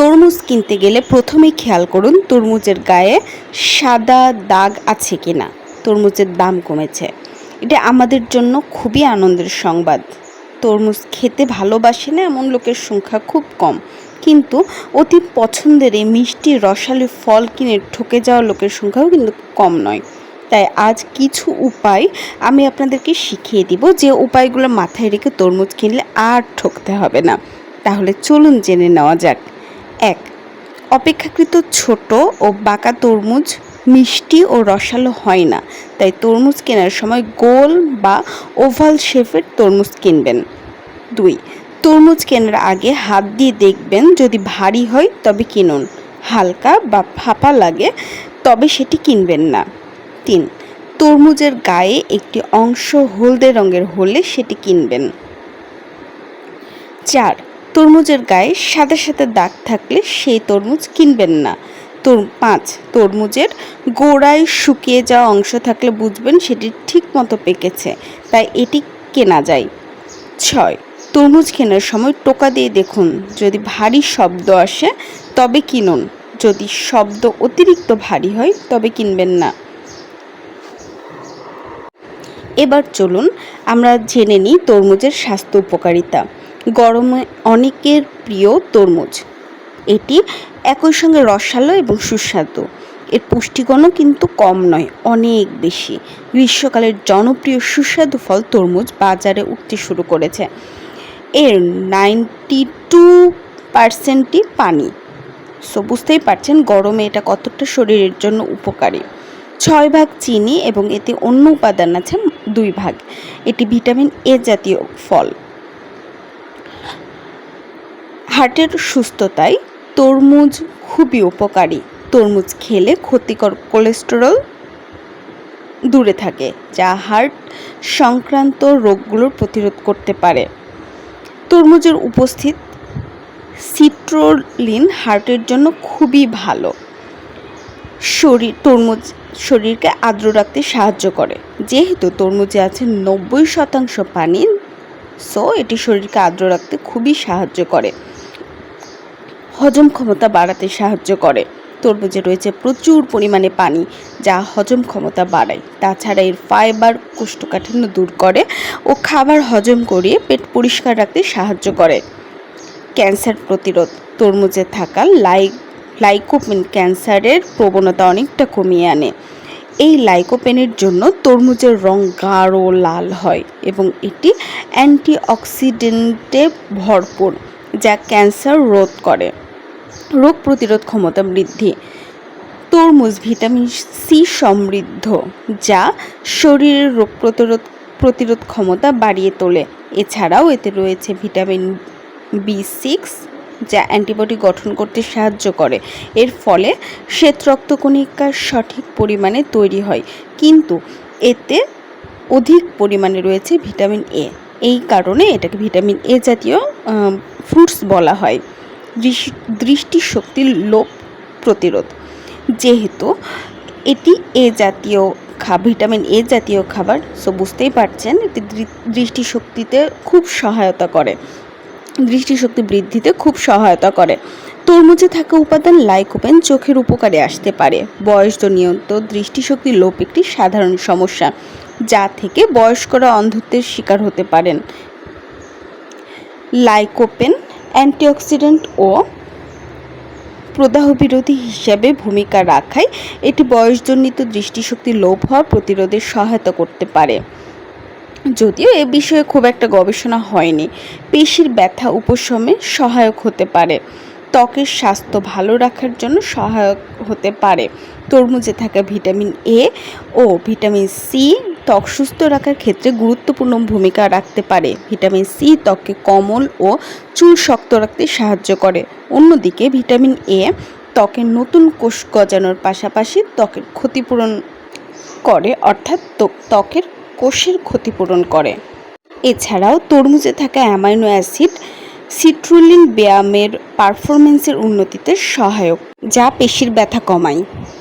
তরমুজ কিনতে গেলে প্রথমেই খেয়াল করুন তরমুজের গায়ে সাদা দাগ আছে কি না তরমুজের দাম কমেছে। এটা আমাদের জন্য খুবই আনন্দের সংবাদ। তরমুজ খেতে ভালোবাসে না এমন লোকের সংখ্যা খুব কম। কিন্তু অতি পছন্দের এই মিষ্টি রসালো ফল কিনে ঠকে যাওয়া লোকের সংখ্যাও কিন্তু কম নয়। তাই আজ কিছু উপায় আমি আপনাদেরকে শিখিয়ে দিব যে উপায়গুলো মাথায় রেখে তরমুজ কিনলে আর ঠকতে হবে না। তাহলে চলুন জেনে নেওয়া যাক। এক। অপেক্ষাকৃত ছোট ও বাঁকা তরমুজ মিষ্টি ও রসালো হয় না, তাই তরমুজ কেনার সময় গোল বা ওভাল শেপের তরমুজ কিনবেন। দুই, তরমুজ কেনার আগে হাত দিয়ে দেখবেন যদি ভারী হয় তবে কিনুন। হালকা বা ফাঁপা লাগে তবে সেটি কিনবেন না। তিন, তরমুজের গায়ে একটি অংশ হলদে রঙের হলে সেটি কিনবেন। চার তরমুজের গায়ে সাদা সাদা দাগ থাকলে সেই তরমুজ কিনবেন না। তোর পাঁচ, তরমুজের গোড়ায় শুকিয়ে যাওয়া অংশ থাকলে বুঝবেন সেটি ঠিক মতো পেকেছে, তাই এটি কেনা যায়। ছয়, তরমুজ কেনার সময় টোকা দিয়ে দেখুন, যদি ভারী শব্দ আসে তবে কিনুন, যদি শব্দ অতিরিক্ত ভারী হয় তবে কিনবেন না। এবার চলুন আমরা জেনে নিই তরমুজের স্বাস্থ্য উপকারিতা। গরমে অনেকের প্রিয় তরমুজ। এটি একই সঙ্গে রসালো এবং সুস্বাদু। এর পুষ্টিগুণও কিন্তু কম নয়, অনেক বেশি। গ্রীষ্মকালের জনপ্রিয় সুস্বাদু ফল তরমুজ বাজারে উঠতে শুরু করেছে। এর নাইনটি টু পার্সেন্টই পানি। সো বুঝতেই পারছেন, গরমে এটা কতটা শরীরের জন্য উপকারী। ছয় ভাগ চিনি এবং এতে অন্য উপাদান আছে দুই ভাগ। এটি ভিটামিন এ জাতীয় ফল। হার্টের সুস্থতায় তরমুজ খুবই উপকারী। তরমুজ খেলে ক্ষতিকর কোলেস্টেরল দূরে থাকে, যা হার্ট সংক্রান্ত রোগগুলোর প্রতিরোধ করতে পারে। তরমুজের উপস্থিত সিট্রোলিন হার্টের জন্য খুবই ভালো। শরীর, তরমুজ শরীরকে আর্দ্র রাখতে সাহায্য করে। যেহেতু তরমুজে আছে নব্বই শতাংশ পানি সো এটি শরীরকে আর্দ্র রাখতে খুবই সাহায্য করে। হজম ক্ষমতা বাড়াতে সাহায্য করে। তরমুজে রয়েছে প্রচুর পরিমাণে পানি, যা হজম ক্ষমতা বাড়ায়। তাছাড়া এর ফাইবার কোষ্ঠকাঠিন্য দূর করে ও খাবার হজম করিয়ে পেট পরিষ্কার রাখতে সাহায্য করে। ক্যান্সার প্রতিরোধ, তরমুজে থাকা লাই, লাইকোপেন ক্যান্সারের প্রবণতা অনেকটা কমিয়ে আনে। এই লাইকোপেনের জন্য তরমুজের রং গাঢ় লাল হয় এবং এটি অ্যান্টিঅক্সিডেন্টে ভরপুর, যা ক্যান্সার রোধ করে। রোগ প্রতিরোধ ক্ষমতা বৃদ্ধি। তরমুজ ভিটামিন সি সমৃদ্ধ, যা শরীরের রোগ প্রতিরোধ প্রতিরোধ ক্ষমতা বাড়িয়ে তোলে। এছাড়াও এতে রয়েছে ভিটামিন বি সিক্স, যা অ্যান্টিবডি গঠন করতে সাহায্য করে। এর ফলে শ্বেত রক্তকণিকা সঠিক পরিমাণে তৈরি হয়। কিন্তু এতে অধিক পরিমাণে রয়েছে ভিটামিন এ। এই কারণে এটাকে ভিটামিন এ জাতীয় ফ্রুটস বলা হয়। দৃষ্টিশক্তির লোপ প্রতিরোধ। যেহেতু এটি এ জাতীয় খা, ভিটামিন এ জাতীয় খাবার, সো বুঝতেই পারছেন, এটি দৃষ্টিশক্তিতে খুব সহায়তা করে। দৃষ্টিশক্তি বৃদ্ধিতে খুব সহায়তা করে। তরমুজে থাকা উপাদান লাইকোপেন চোখের উপকারে আসতে পারে। বয়সজনিত দৃষ্টিশক্তি লোপ একটি সাধারণ সমস্যা, যা থেকে বয়স্করা অন্ধত্বের শিকার হতে পারেন। লাইকোপেন অ্যান্টিঅক্সিডেন্ট ও প্রদাহ বিরোধী হিসাবে ভূমিকা রাখায় এটি বয়সজনিত দৃষ্টিশক্তি লোপ হওয়া প্রতিরোধে সহায়তা করতে পারে। যদিও এ বিষয়ে খুব একটা গবেষণা হয়নি। পেশির ব্যথা উপশমে সহায়ক হতে পারে। ত্বকের স্বাস্থ্য ভালো রাখার জন্য সহায়ক হতে পারে। তরমুজে থাকা ভিটামিন এ ও ভিটামিন সি ত্বক সুস্থ রাখার ক্ষেত্রে গুরুত্বপূর্ণ ভূমিকা রাখতে পারে। ভিটামিন সি ত্বককে কমল ও চুল শক্ত রাখতে সাহায্য করে। অন্যদিকে ভিটামিন এ ত্বকের নতুন কোষ গজানোর পাশাপাশি ত্বকের ক্ষতিপূরণ করে, অর্থাৎ ত্বকের কোষের ক্ষতিপূরণ করে। এছাড়াও তরমুজে থাকা অ্যামাইনো অ্যাসিড সিট্রুলিন ব্যায়ামের পারফরমেন্সের উন্নতিতে সহায়ক, যা পেশির ব্যথা কমায়।